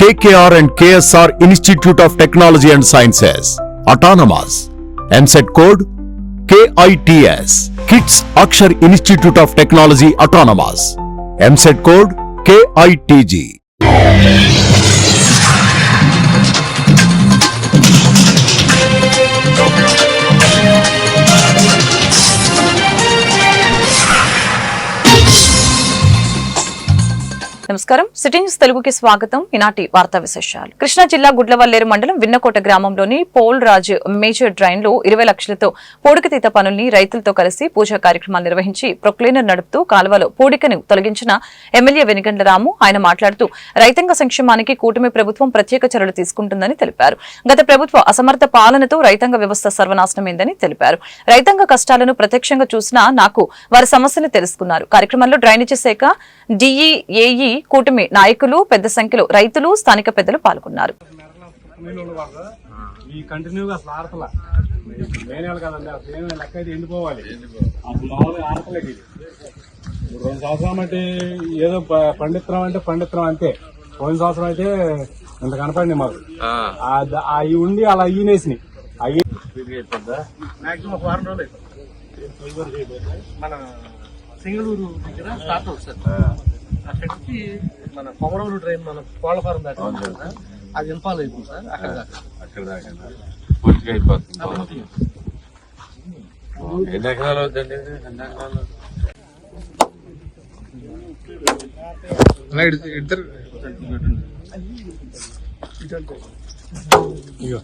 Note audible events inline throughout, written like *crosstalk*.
KKR and KSR Institute of Technology and Sciences, Autonomous, MCET code KITS, KITS Akshar Institute of Technology Autonomous, MCET code KITG. నమస్కారం city news తెలుగుకి స్వాగతం ఈనాటి వార్తా విశేషాలు కృష్ణా జిల్లా గుడ్లవల్లేరు మండలం విన్నకోట గ్రామంలోని పోల్ రాజ్ మేజర్ డ్రైన్ లో ఇరవై లక్షలతో పోడికతీత పనుల్ని రైతులతో కలిసి పూజా కార్యక్రమాలు నిర్వహించి ప్రొక్లీనర్ నడుపుతూ కాలువలో పూడికను తొలగించిన ఎమ్మెల్యే వెనుగండ్ల రాము ఆయన మాట్లాడుతూ రైతాంగ సంక్షేమానికి కూటమి ప్రభుత్వం ప్రత్యేక చర్యలు తీసుకుంటుందని తెలిపారు గత ప్రభుత్వ అసమర్థ పాలనతో రైతాంగ వ్యవస్థ సర్వనాశనమైందని తెలిపారు రైతాంగ కష్టాలను ప్రత్యక్షంగా చూసినా నాకు వారి సమస్యను తెలుసుకున్నారు కార్యక్రమంలో డ్రైనేజీ శాఖ డిఈఏఈ కూటమి నాయకులు పెద్ద సంఖ్యలో రైతులు స్థానిక పెద్దలు పాల్గొన్నారు రెండు సంవత్సరం అంటే ఏదో పండిత్రం అంటే పండిత్రం అంతే పోయిన సంవత్సరం అయితే ఇంత కనపడి మాకు అవి ఉండి అలా ఈనేసి అవి మన సింగళూరు దగ్గర స్టార్ట్ అవుతుంది సార్ అక్కడికి మన కొమరవులు ట్రైన్ మన కోళ్ళ ఫారం దాకా అది ఇంపాల్ అయిపోయింది సార్ అక్కడ దాకా అక్కడ దాకా పూర్తిగా అయిపోతుంది ఎన్ని ఎకరాలు అవుతుంది ఎన్ని ఎకరాలు ఇద్దరు ఇగో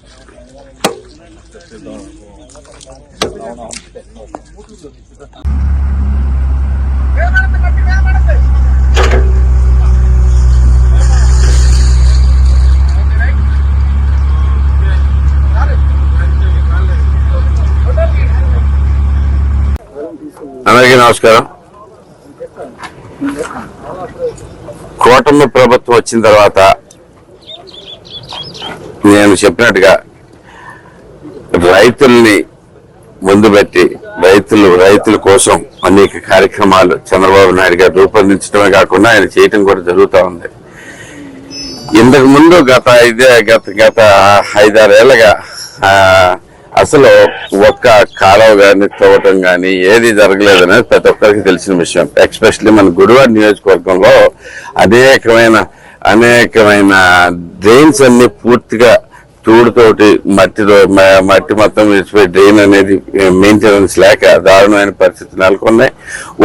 నమస్కారం కూటమి ప్రభుత్వం వచ్చిన తర్వాత నేను చెప్పినట్టుగా రైతుల్ని ముందు పెట్టి రైతులు రైతుల కోసం అనేక కార్యక్రమాలు చంద్రబాబు నాయుడు గారు రూపొందించడమే కాకుండా ఆయన చేయటం కూడా జరుగుతూ ఉంది ఇంతకు ముందు గత ఇదే గత గత ఐదారేళ్ళగా అసలు ఒక్క కాలువ కానీ చూడటం కానీ ఏది జరగలేదనే ప్రతి ఒక్కరికి తెలిసిన విషయం ఎక్స్పెషలీ మన గుడివాడ నియోజకవర్గంలో అనేకమైన అనేకమైన డ్రైన్స్ అన్ని పూర్తిగా తోడుతోటి మట్టిలో మట్టి మొత్తం విడిచిపోయి డ్రైన్ అనేది మెయింటెనెన్స్ లేక దారుణమైన పరిస్థితులు నెలకొన్నాయి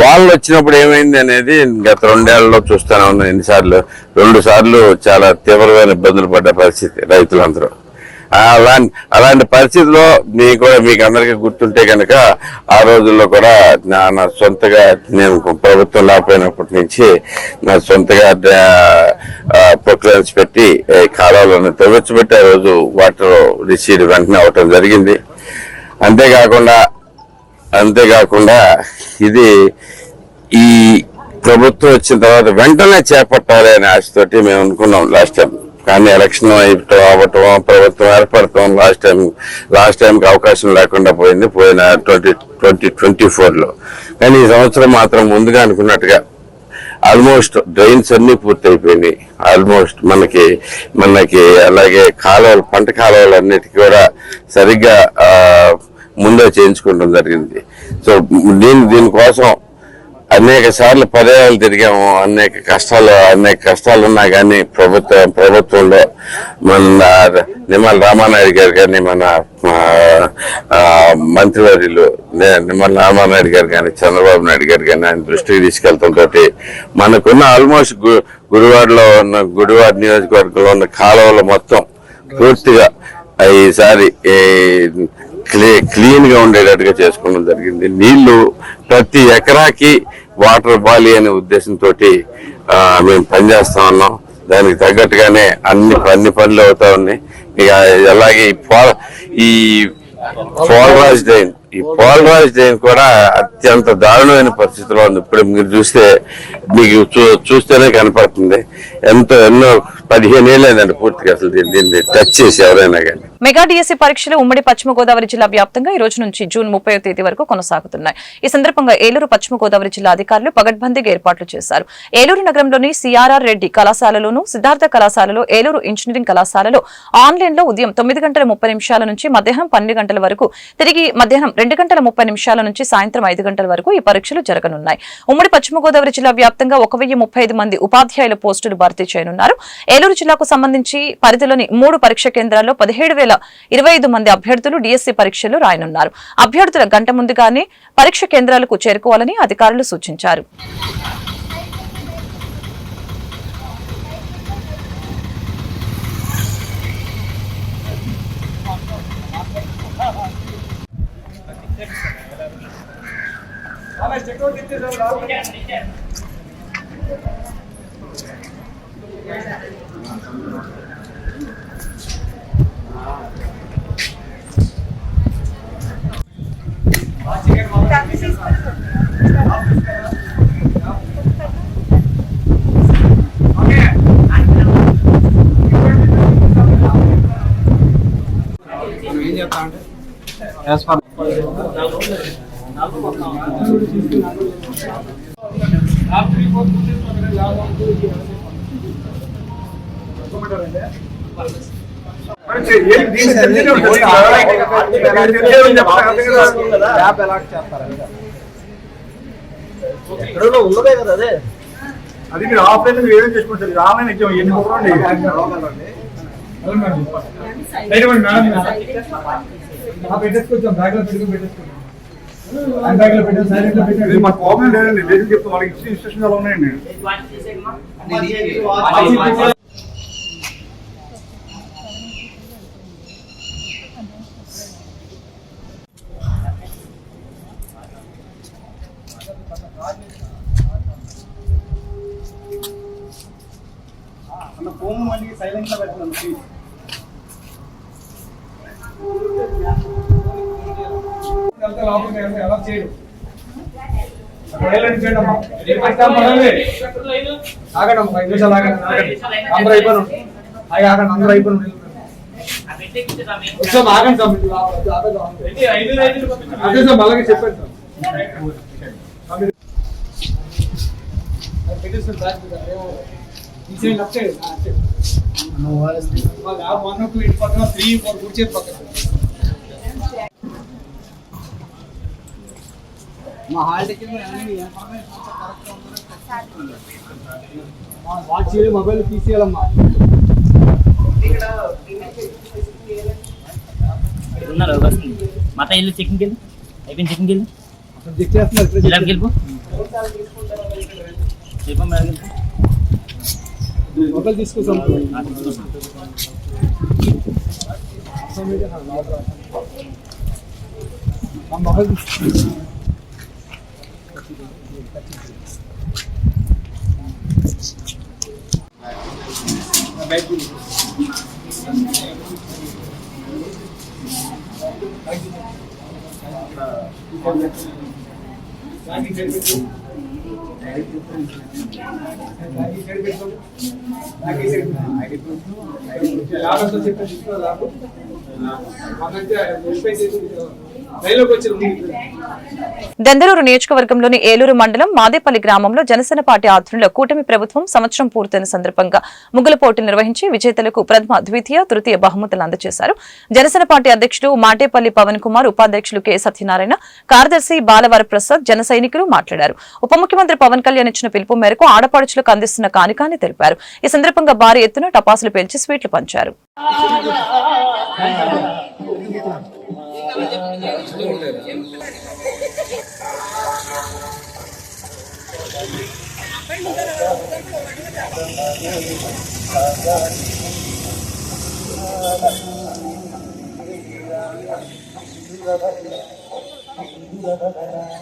వాళ్ళు వచ్చినప్పుడు ఏమైంది అనేది గత రెండేళ్లలో చూస్తూనే ఉన్నాం ఎన్నిసార్లు రెండు సార్లు చాలా తీవ్రమైన ఇబ్బందులు పడ్డ పరిస్థితి రైతులందరూ అలాంటి అలాంటి పరిస్థితిలో మీకు కూడా మీకు అందరికీ గుర్తుంటే కనుక ఆ రోజుల్లో కూడా నా నా సొంతగా నేను ప్రభుత్వం లేకపోయినప్పటి నుంచి నా సొంతగా ప్రొక్లైన్స్ పెట్టి కాలువలను తవ్వించబెట్టి ఆ రోజు వాటర్ రిసీడ్ వెంటనే అవటం జరిగింది అంతేకాకుండా అంతేకాకుండా ఇది ఈ ప్రభుత్వం వచ్చిన తర్వాత వెంటనే చేపట్టాలి అనే ఆశతోటి మేము అనుకున్నాం లాస్ట్ టైం కానీ ఎలక్షన్ అవ్వటం ప్రభుత్వం ఏర్పడటం లాస్ట్ టైం లాస్ట్ టైంకి అవకాశం లేకుండా పోయింది పోయిన ట్వంటీ ట్వంటీ ట్వంటీ ఫోర్లో కానీ ఈ సంవత్సరం మాత్రం ముందుగా అనుకున్నట్టుగా ఆల్మోస్ట్ డ్రైన్స్ అన్నీ పూర్తయిపోయినాయి ఆల్మోస్ట్ మనకి మనకి అలాగే కాలువలు పంట కాలువలు అన్నిటికీ కూడా సరిగ్గా ముందే చేయించుకుంటాం జరిగింది సో నేను దీనికోసం అనేక సార్లు పర్యాలు తిరిగాము అనేక కష్టాలు అనేక కష్టాలు ఉన్నా కానీ ప్రభుత్వ ప్రభుత్వంలో మన నిమ్మల రామానాయుడు గారు కానీ మన మంత్రివర్యులు నిమ్మల రామానాయుడు గారు కానీ చంద్రబాబు నాయుడు గారు కానీ ఆయన దృష్టికి తీసుకెళ్తుంటే మనకున్న ఆల్మోస్ట్ గుడివాడలో ఉన్న గుడివాడ నియోజకవర్గంలో ఉన్న కాలువలు మొత్తం పూర్తిగా ఈసారి క్లీ క్లీన్గా ఉండేటట్టుగా చేసుకోవడం జరిగింది నీళ్లు ప్రతి ఎకరాకి వాటర్ బాలి అనే ఉద్దేశంతో మేము పనిచేస్తా ఉన్నాం దానికి తగ్గట్టుగానే అన్ని అన్ని పనులు అవుతా ఉన్నాయి ఇక అలాగే ఈ ఫోల్ ఈ ఫోల్ రాజ్ డైన్ ఈ పోలరాజు జైన్ కూడా అత్యంత దారుణమైన పరిస్థితిలో ఉంది ఇప్పుడు మీరు చూస్తే మీకు చూస్తేనే కనపడుతుంది ఎంతో ఎన్నో పదిహేను పూర్తిగా అసలు దీన్ని టచ్ చేసి ఎవరైనా కానీ మెగా డిఎస్సీ పరీక్షలు ఉమ్మడి పశ్చిమ గోదావరి జిల్లా వ్యాప్తంగా ఈ రోజు నుంచి జూన్ ముప్పై తేదీ వరకు కొనసాగుతున్నాయి ఈ సందర్భంగా ఏలూరు పశ్చిమ గోదావరి జిల్లా అధికారులు పగడ్బందీకి ఏర్పాట్లు చేశారు ఏలూరు నగరంలోని సిఆర్ఆర్ రెడ్డి కళాశాలలోను సిద్ధార్థ కళాశాలలో ఏలూరు ఇంజనీరింగ్ కళాశాలలో ఆన్లైన్ లో ఉదయం తొమ్మిది గంటల ముప్పై నిమిషాల నుంచి మధ్యాహ్నం పన్నెండు గంటల వరకు తిరిగి మధ్యాహ్నం రెండు గంటల ముప్పై నిమిషాల నుంచి సాయంత్రం ఐదు గంటల వరకు ఈ పరీక్షలు జరగనున్నాయి ఉమ్మడి పశ్చిమ గోదావరి జిల్లా వ్యాప్తంగా ఒక మంది ఉపాధ్యాయుల పోస్టులు భర్తీ చేయనున్నారు ఏలూరు జిల్లాకు సంబంధించి పరిధిలోని మూడు పరీక్ష కేంద్రాల్లో పదిహేడు మంది అభ్యర్థులు డిఎస్సీ పరీక్షలు రాయనున్నారు అభ్యర్థుల గంట ముందుగానే పరీక్ష కేంద్రాలకు చేరుకోవాలని అధికారులు సూచించారు ఎక్కడో అదే అది మీరు ఆఫ్లైన్ ఏమేమి చేసుకుంటారు ఆన్లైన్ ఎగ్జామ్ ఎన్ని పోకండి పెట్టేసుకొచ్చాం బ్యాగ్ మా ప్రాబ్లం లేదండి లేదని చెప్తే వాళ్ళకి ఇన్స్టిట్యూషన్ ఎలా ఉన్నాయండి వెళ్తే లోపలికి వెళ్తే ఎలా చేయడు ఆగండి ఐదు నిమిషాలు ఆగండి అందరూ అందరూ అయిపోను వచ్చాం ఆగండి సార్ అదే సార్ అలాగే చెప్పండి వన్ టూ ఇటు పక్కన త్రీ ఫోర్ కుర్చీ పక్కన మా హాల్ టికెట్ వాచ్ చేయాలి మొబైల్ తీసేయాలమ్మా ఉన్నారు వస్తుంది మత ఇల్లు చికెన్ కిల్ అయిపోయింది చికెన్ కిల్ చెక్ చేస్తున్నారు జిలాబీ కిల్పు చెప్పమ్మ హోటల్ తీసుకొస్తాం Thank you. దందరూరు నియోజకవర్గంలోని ఏలూరు మండలం మాదేపల్లి గ్రామంలో జనసేన పార్టీ ఆధ్వర్యంలో కూటమి ప్రభుత్వం సంవత్సరం పూర్తయిన సందర్భంగా ముగ్గుల పోటీలు నిర్వహించి విజేతలకు ప్రథమ ద్వితీయ తృతీయ బహుమతులు అందజేశారు జనసేన పార్టీ అధ్యక్షులు మాటేపల్లి పవన్ కుమార్ ఉపాధ్యక్షులు కె సత్యనారాయణ కార్యదర్శి బాలవరప్రసాద్ జన సైనికులు మాట్లాడారు ఉప ముఖ్యమంత్రి పవన్ కళ్యాణ్ ఇచ్చిన పిలుపు మేరకు ఆడపడుచులకు అందిస్తున్న కానుకాన్ని తెలిపారు ఈ సందర్భంగా భారీ ఎత్తున టపాసులు పేల్చి స్వీట్లు పంచారు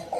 *laughs*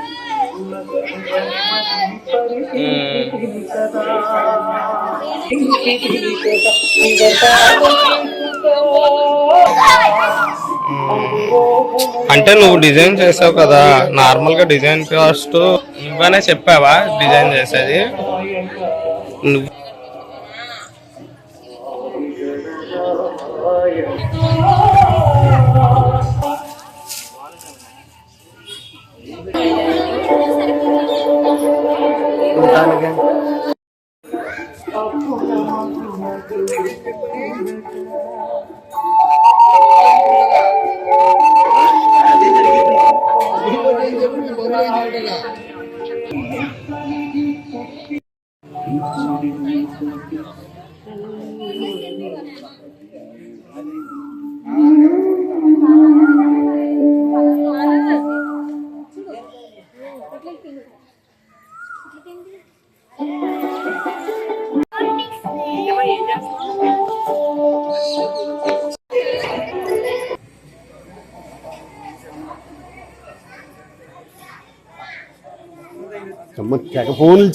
అంటే నువ్వు డిజైన్ చేసావు కదా నార్మల్ గా డిజైన్ కాస్ట్ నువ్వనే చెప్పావా డిజైన్ చేసేది నువ్వు time again.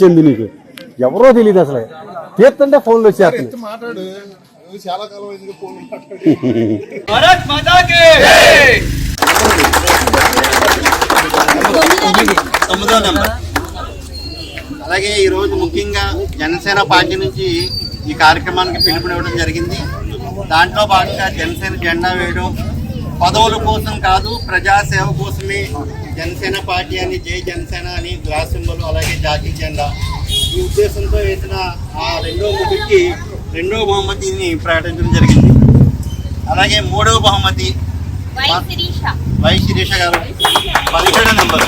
చెంది నీకు ఎవరో తెలియదు అసలు తీర్థంటే ఫోన్లు ఫోన్ అలాగే ఈరోజు ముఖ్యంగా జనసేన పార్టీ నుంచి ఈ కార్యక్రమానికి పిలుపునివ్వడం జరిగింది దాంట్లో భాగంగా జనసేన జెండా వేయడం పదవుల కోసం కాదు ప్రజాసేవ కోసమే జనసేన పార్టీ అని జై జనసేన అని గ్లాస్ సింబల్ అలాగే జాతీయ జెండా ఈ ఉద్దేశంతో వేసిన ఆ రెండో ముగ్గురికి రెండో బహుమతిని ప్రకటించడం జరిగింది అలాగే మూడవ బహుమతి వై శిరీష గారు పదిహేడు నెంబర్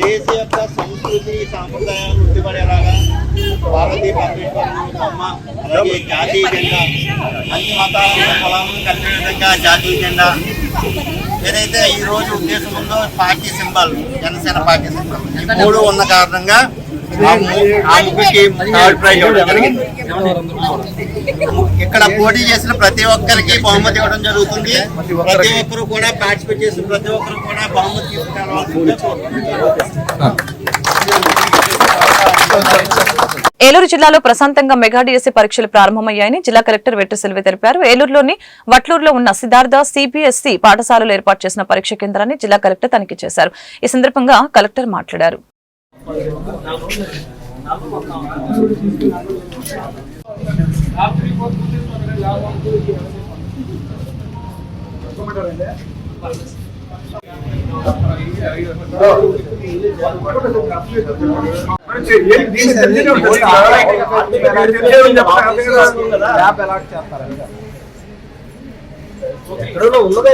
దేశ యొక్క సంస్కృతి సాంప్రదాయాలు వృద్ధిపడేలాగా భారతీయ అలాగే జాతీయ జెండా అన్ని మతాల ఫలాలను కలిపే విధంగా జాతీయ జెండా ఏదైతే రోజు ఉద్దేశం ఉందో party symbol Janasena party symbol ఈ మూడు ఉన్న కారణంగా ఇక్కడ పోటీ చేసిన ప్రతి ఒక్కరికి బహుమతి ఇవ్వడం జరుగుతుంది ప్రతి ఒక్కరు కూడా పార్టిసిపేట్ చేసిన ప్రతి ఒక్కరు కూడా బహుమతి ఏలూరు జిల్లాలో ప్రశాంతంగా మెగా డిఎస్సీ పరీక్షలు ప్రారంభమయ్యాయని జిల్లా కలెక్టర్ వెట్టు సెల్వి తెలిపారు ఏలూరులోని వట్లూరులో ఉన్న సిద్ధార్థ సిబిఎస్ఈ పాఠశాలలో ఏర్పాటు చేసిన పరీక్ష కేంద్రాన్ని జిల్లా కలెక్టర్ తనిఖీ చేశారు ఈ సందర్భంగా కలెక్టర్ మాట్లాడారు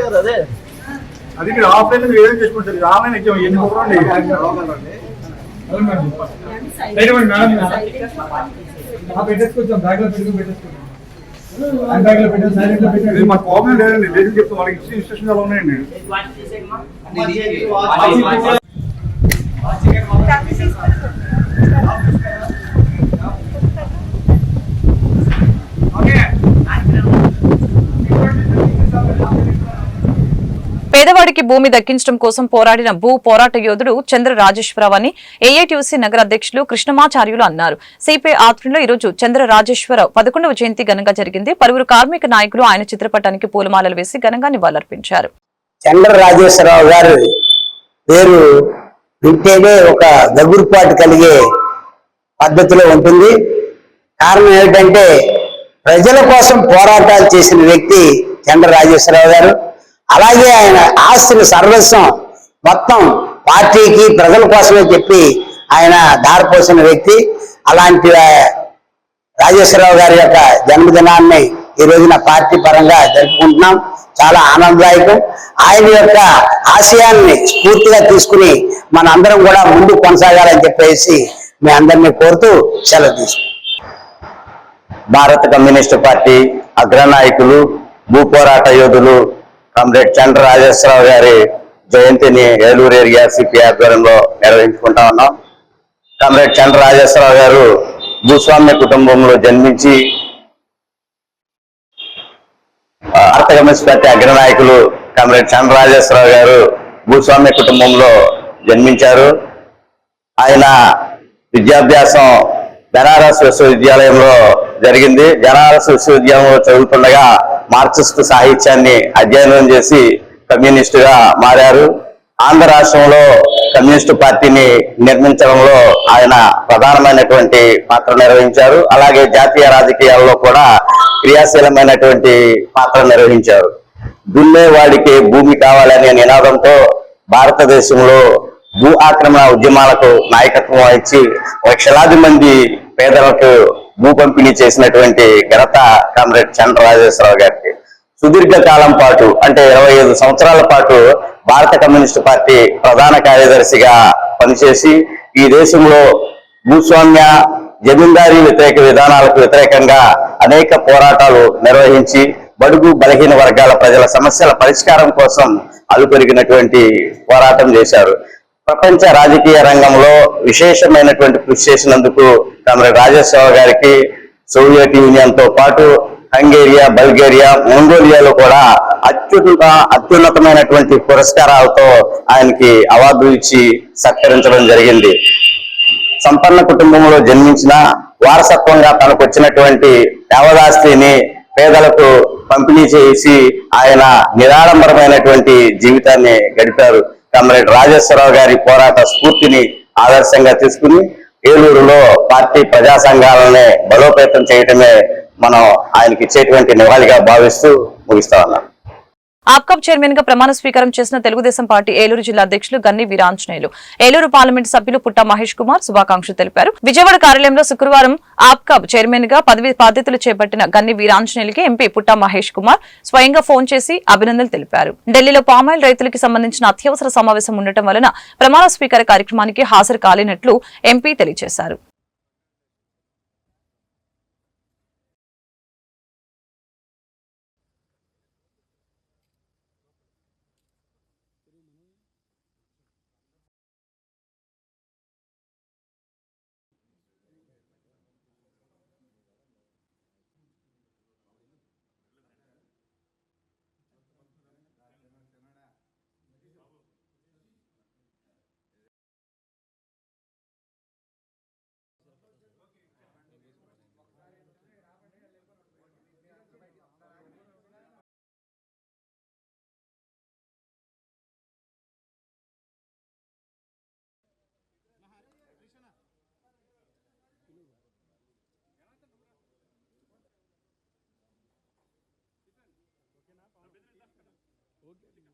కదా అది మీరు ఆఫ్లైన్ ఏం చేసుకుంటారు ఆన్లైన్ ఎగ్జామ్ ఎన్ని పెట్టేసుకొచ్చాం బ్యాగ్ మా ప్రాబ్లం లేదండి లేదు వాళ్ళకి ఇచ్చిన ఇన్స్ట్రక్షన్ ఉన్నాయండి పేదవాడికి భూమి దక్కించడం కోసం పోరాడిన భూ పోరాట యోధుడు చంద్ర రాజేశ్వరరావు అని ఏఐటీయూసీ నగర అధ్యక్షులు కృష్ణమాచార్యులు అన్నారు సిపిఐ ఆధ్వర్యంలో ఈరోజు చంద్ర రాజేశ్వరరావు పదకొండవ జయంతి ఘనంగా జరిగింది పలువురు కార్మిక నాయకులు ఆయన చిత్రపటానికి పూలమాలలు వేసి ఘనంగా నివాళులర్పించారు చంద్ర రాజేశ్వరరావు గారు పేరు వింటేనే ఒక దగ్గురుపాటు కలిగే పద్ధతిలో ఉంటుంది కారణం ఏమిటంటే ప్రజల కోసం పోరాటాలు చేసిన వ్యక్తి చంద్ర రాజేశ్వరరావు గారు అలాగే ఆయన ఆస్తిని సర్వస్వం మొత్తం పార్టీకి ప్రజల కోసమే చెప్పి ఆయన దారిపోసిన వ్యక్తి అలాంటి రాజేశ్వరరావు గారి యొక్క జన్మదినాన్ని ఈ రోజున పార్టీ పరంగా జరుపుకుంటున్నాం చాలా ఆనందదాయకం ఆయన యొక్క ఆశయాన్ని స్ఫూర్తిగా తీసుకుని మన అందరం కూడా ముందు కొనసాగాలని చెప్పేసి మీ అందరినీ కోరుతూ సెలవు తీసుకుంటాం భారత కమ్యూనిస్టు పార్టీ అగ్రనాయకులు భూపోరాట యోధులు కామ్రేడ్ చంద్ర రాజేశ్వరరావు గారి జయంతిని ఏలూరు ఏరియా సిపి ఆధ్వర్యంలో నిర్వహించుకుంటా ఉన్నాం కామ్రేడ్ చంద్ర రాజేశ్వరరావు గారు భూస్వామ్య కుటుంబంలో జన్మించి భారత కమ్యూనిస్ట్ పార్టీ అగ్రనాయకులు కామ్రేడ్ చంద్ర రాజేశ్వరరావు గారు భూస్వామ్య కుటుంబంలో జన్మించారు ఆయన విద్యాభ్యాసం బెనారస్ విశ్వవిద్యాలయంలో జరిగింది బెనారస్ విశ్వవిద్యాలయంలో చదువుతుండగా మార్క్సిస్ట్ సాహిత్యాన్ని అధ్యయనం చేసి కమ్యూనిస్టుగా మారారు ఆంధ్ర రాష్ట్రంలో కమ్యూనిస్టు పార్టీని నిర్మించడంలో ఆయన ప్రధానమైనటువంటి పాత్ర నిర్వహించారు అలాగే జాతీయ రాజకీయాల్లో కూడా క్రియాశీలమైనటువంటి పాత్ర నిర్వహించారు వాడికి భూమి కావాలనే నినాదంతో భారతదేశంలో భూ ఆక్రమణ ఉద్యమాలకు నాయకత్వం వహించి లక్షలాది మంది పేదలకు భూ పంపిణీ చేసినటువంటి ఘనత కామ్రేడ్ రాజేశ్వరరావు గారు సుదీర్ఘ కాలం పాటు అంటే ఇరవై ఐదు సంవత్సరాల పాటు భారత కమ్యూనిస్టు పార్టీ ప్రధాన కార్యదర్శిగా పనిచేసి ఈ దేశంలో భూస్వామ్య జమీందారీ వ్యతిరేక విధానాలకు వ్యతిరేకంగా అనేక పోరాటాలు నిర్వహించి బడుగు బలహీన వర్గాల ప్రజల సమస్యల పరిష్కారం కోసం అలుపెరిగినటువంటి పోరాటం చేశారు ప్రపంచ రాజకీయ రంగంలో విశేషమైనటువంటి కృషి చేసినందుకు కామ్రేడ్ రాజేశ్వర గారికి సోవియట్ యూనియన్ తో పాటు హంగేరియా బల్గేరియా మంగోలియాలో కూడా అత్యున్నత అత్యున్నతమైనటువంటి పురస్కారాలతో ఆయనకి అవార్డు ఇచ్చి సత్కరించడం జరిగింది సంపన్న కుటుంబంలో జన్మించిన వారసత్వంగా తనకు వచ్చినటువంటి దేవదాస్తిని పేదలకు పంపిణీ చేసి ఆయన నిరాడంబరమైనటువంటి జీవితాన్ని గడిపారు కమ్రేడ్ రాజేశ్వరరావు గారి పోరాట స్ఫూర్తిని ఆదర్శంగా తీసుకుని ఏలూరులో పార్టీ ప్రజా సంఘాలనే బలోపేతం చేయటమే మనం ఆయనకి ఇచ్చేటువంటి నివాళిగా భావిస్తూ ముగిస్తా ఉన్నాం ఆప్కప్ చైర్మన్ గా ప్రమాణ స్వీకారం చేసిన తెలుగుదేశం పార్టీ ఏలూరు జిల్లా అధ్యక్షులు గన్ని వీరాంజనేయులు ఏలూరు పార్లమెంటు సభ్యులు పుట్ట మహేష్ కుమార్ శుభాకాంక్షలు తెలిపారు విజయవాడ కార్యాలయంలో శుక్రవారం ఆప్కప్ చైర్మన్ గా పదవి బాధ్యతలు చేపట్టిన గన్ని వీరాంజనేయులకి ఎంపీ పుట్ట మహేష్ కుమార్ స్వయంగా ఫోన్ చేసి అభినందనలు తెలిపారు ఢిల్లీలో పామాయిల్ రైతులకు సంబంధించిన అత్యవసర సమావేశం ఉండటం వలన ప్రమాణ స్వీకార కార్యక్రమానికి హాజరు కాలేనట్లు ఎంపీ తెలియజేశారు we'll get it.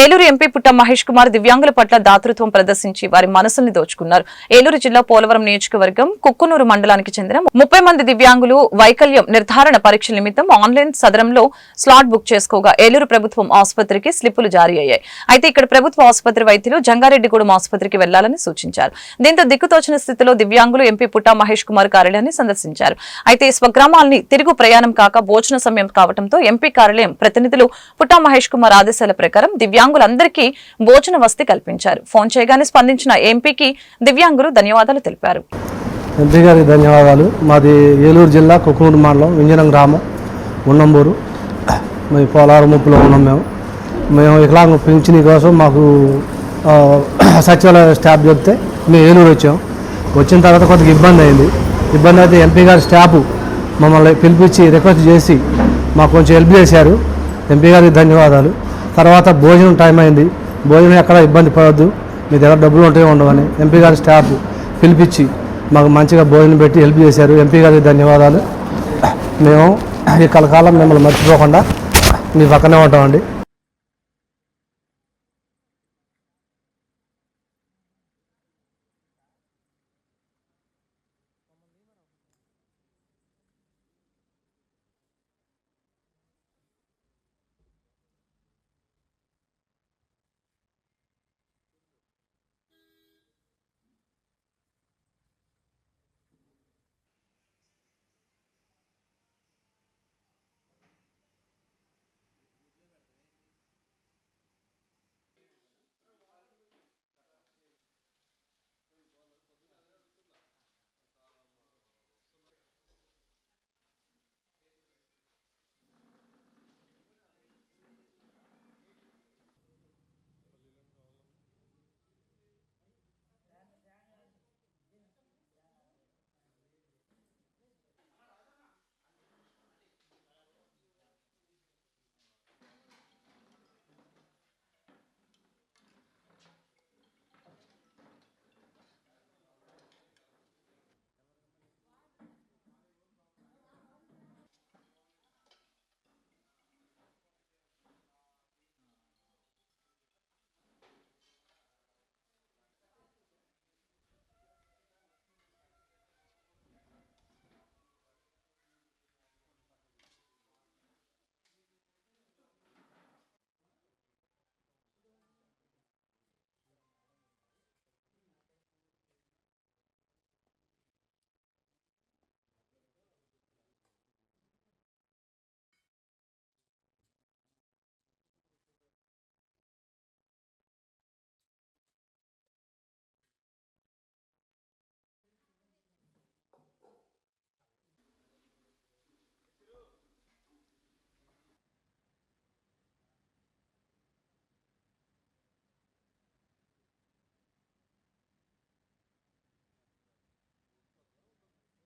Eluru MP పుట్ట మహేష్ కుమార్ దివ్యాంగుల పట్ల దాతృత్వం ప్రదర్శించి వారి మనసుల్ని దోచుకున్నారు ఏలూరు జిల్లా పోలవరం నియోజకవర్గం కుక్కునూరు మండలానికి చెందిన ముప్పై మంది దివ్యాంగులు వైకల్యం నిర్ధారణ పరీక్ష నిమిత్తం ఆన్లైన్ సదరంలో స్లాట్ బుక్ చేసుకోగా ఏలూరు ప్రభుత్వం ఆసుపత్రికి స్లిప్పులు జారీ అయ్యాయి అయితే ఇక్కడ ప్రభుత్వ ఆసుపత్రి వైద్యులు జంగారెడ్డిగూడెం ఆసుపత్రికి వెళ్లాలని సూచించారు దీంతో దిక్కుతోచిన స్థితిలో దివ్యాంగులు ఎంపీ పుట్ట మహేష్ కుమార్ కార్యాలయాన్ని సందర్శించారు అయితే స్వగ్రామాల్ని తిరుగు ప్రయాణం కాక భోజన సమయం కావడంతో ఎంపీ కార్యాలయం ప్రతినిధులు పుట్ట మహేష్ కుమార్ ఆదేశాల ప్రకారం దివ్యాంగులందరికీ భోజన వసతి కల్పించారు ఫోన్ చేయగానే స్పందించిన ఎంపీకి దివ్యాంగులు ధన్యవాదాలు తెలిపారు ఎంపీ గారికి ధన్యవాదాలు మాది ఏలూరు జిల్లా కుకునూరు మండలం వింజనం గ్రామం ఉన్నంబూరు మేము పోలారు ముప్పులో ఉన్నాం మేము మేము ఇక్కడ పింఛని కోసం మాకు సచివాలయ స్టాఫ్ చెప్తే మేము ఏలూరు వచ్చాం వచ్చిన తర్వాత కొంత ఇబ్బంది అయింది ఇబ్బంది అయితే ఎంపీ గారి స్టాఫ్ మమ్మల్ని పిలిపించి రిక్వెస్ట్ చేసి మాకు కొంచెం హెల్ప్ చేశారు ఎంపీ గారికి ధన్యవాదాలు తర్వాత భోజనం టైం అయింది భోజనం ఎక్కడ ఇబ్బంది పడవద్దు మీ దగ్గర డబ్బులు ఉంటే ఉండవని ఎంపీ గారి స్టాఫ్ పిలిపించి మాకు మంచిగా భోజనం పెట్టి హెల్ప్ చేశారు ఎంపీ గారికి ధన్యవాదాలు మేము ఈ కలకాలం మిమ్మల్ని మర్చిపోకుండా మీ పక్కనే ఉంటామండి